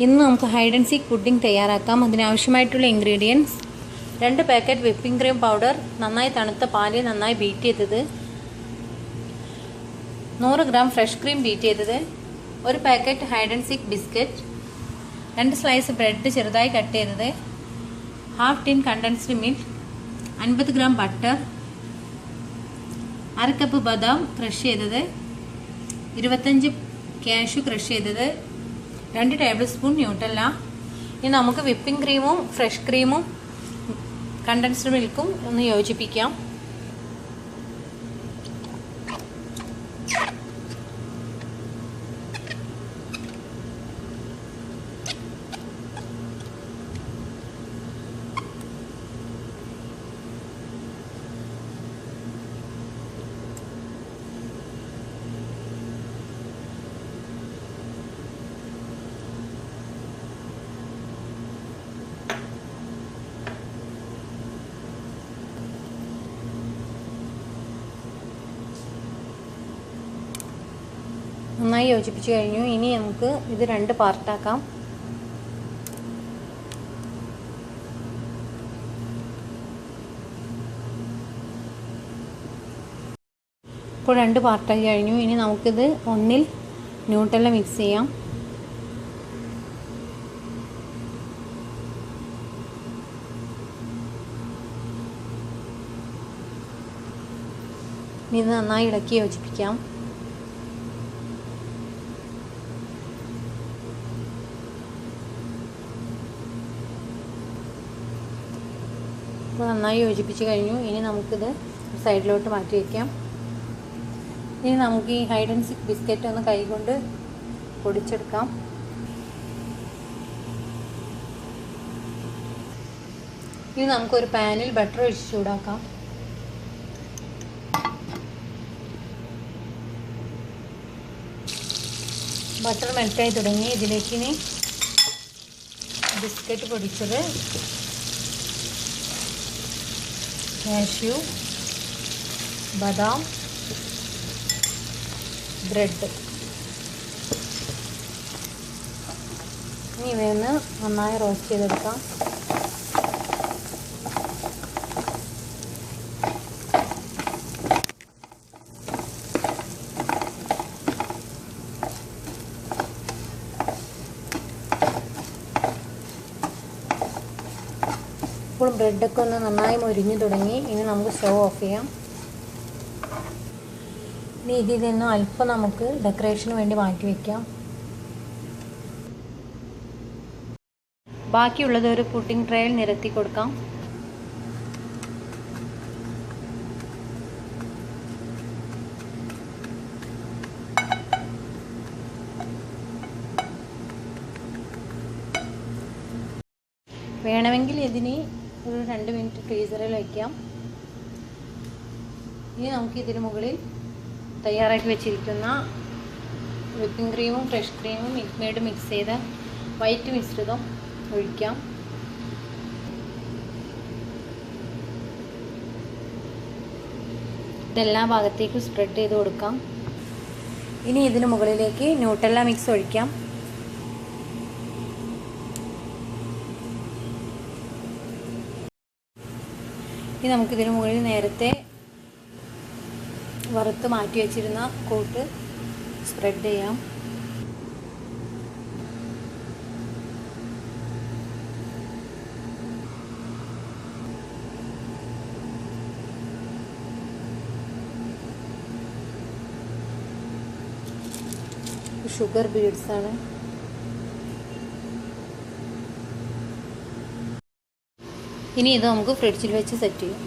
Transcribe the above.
ഇന്ന് നമുക്ക് hide and seek pudding തയ്യാറാക്കാം. അതിനാവശ്യമായിട്ടുള്ള ഇൻഗ്രീഡിയൻസ് രണ്ട് പാക്കറ്റ് വിപ്പിംഗ് ക്രീം പൗഡർ നന്നായി തണുത്ത പാൽ നന്നായി ബീറ്റ് ചെയ്തത്. നൂറ് ഗ്രാം ഫ്രഷ് ക്രീം ബീറ്റ് ചെയ്തത്. ഒരു packet hide and seek biscuit രണ്ട് സ്ലൈസ് ബ്രെഡ് ചെറുതായി കട്ട് ചെയ്തത്. ഹാഫ് ടിൻ കണ്ടൻസ്ഡ് മിൽക്ക് അൻപത് ഗ്രാം ബട്ടർ അര കപ്പ് ബദാം ക്രഷ് ചെയ്തത്. ഇരുപത്തഞ്ച് കാഷ്യു ക്രഷ് ചെയ്തത്. രണ്ട് ടേബിൾ സ്പൂൺ ന്യൂട്ടല്ല ഇനി നമുക്ക് വിപ്പിംഗ് ക്രീമും ഫ്രഷ് ക്രീമും കണ്ടൻസ്ഡ് മിൽക്കും ഒന്ന് യോജിപ്പിക്കാം. നന്നായി യോജിപ്പിച്ച് കഴിഞ്ഞു. ഇനി നമുക്ക് ഇത് രണ്ട് പാർട്ടാക്കാം. ഇപ്പോൾ രണ്ട് പാർട്ടായി കഴിഞ്ഞു. ഇനി നമുക്കിത് ഒന്നിൽ ന്യൂട്രല്ല മിക്സ് ചെയ്യാം. ഇനി ഇത് നന്നായി ഇളക്കി യോജിപ്പിക്കാം. ഇപ്പോൾ നന്നായി യോജിപ്പിച്ച് കഴിഞ്ഞു. ഇനി നമുക്കിത് സൈഡിലോട്ട് മാറ്റി വയ്ക്കാം ഇനി നമുക്ക് ഈ ഹൈഡ് ആൻഡ് സിക്ക് ബിസ്ക്കറ്റ് ഒന്ന് കൈകൊണ്ട് പൊടിച്ചെടുക്കാം. ഇനി നമുക്കൊരു പാനിൽ ബട്ടർ ഒഴിച്ച് ചൂടാക്കാം. ബട്ടർ മെൽറ്റായി തുടങ്ങി. ഇതിലേക്ക് ഇനി ബിസ്ക്കറ്റ് പൊടിച്ചത് കാഷ്യൂ ബദാം ബ്രെഡ്. ഇനി ഇവയൊന്ന് നന്നായി റോസ്റ്റ് ചെയ്തെടുക്കാം. ഇപ്പോൾ ബ്രെഡൊക്കെ ഒന്ന് നന്നായി മൊരിഞ്ഞു തുടങ്ങി. ഇനി നമുക്ക് സ്റ്റവ് ഓഫ് ചെയ്യാം. ഇനി ഇതിൽ നിന്നും അല്പം നമുക്ക് ഡെക്കറേഷന് വേണ്ടി മാറ്റി വയ്ക്കാം ബാക്കിയുള്ളത് ഒരു പുഡിംഗ് ട്രേയിൽ നിരത്തി കൊടുക്കാം. വേണമെങ്കിൽ ഇതിന് ഒരു രണ്ട് മിനിറ്റ് ഫ്രീസറിൽ വയ്ക്കാം ഇനി നമുക്ക് ഇതിന് മുകളിൽ തയ്യാറാക്കി വെച്ചിരിക്കുന്ന വിപ്പിംഗ് ക്രീമും ഫ്രഷ് ക്രീമും മിൽക്ക് മിക്സ് ചെയ്ത വൈറ്റ് മിശ്രിതം ഒഴിക്കാം. ഇതെല്ലാ ഭാഗത്തേക്കും സ്പ്രെഡ് ചെയ്ത് കൊടുക്കാം. ഇനി ഇതിന് മുകളിലേക്ക് ന്യൂട്ടെല്ല മിക്സ് ഒഴിക്കാം. ഇനി നമുക്കിതിന് മുകളിൽ നേരത്തെ വറുത്ത് മാറ്റി വെച്ചിരുന്ന കോട്ട് സ്പ്രെഡ് ചെയ്യാം. ഷുഗർ ബീഡ്സ് ഇനി ഇത് നമുക്ക് ഫ്രിഡ്ജിൽ വെച്ച് സെറ്റ് ചെയ്യാം.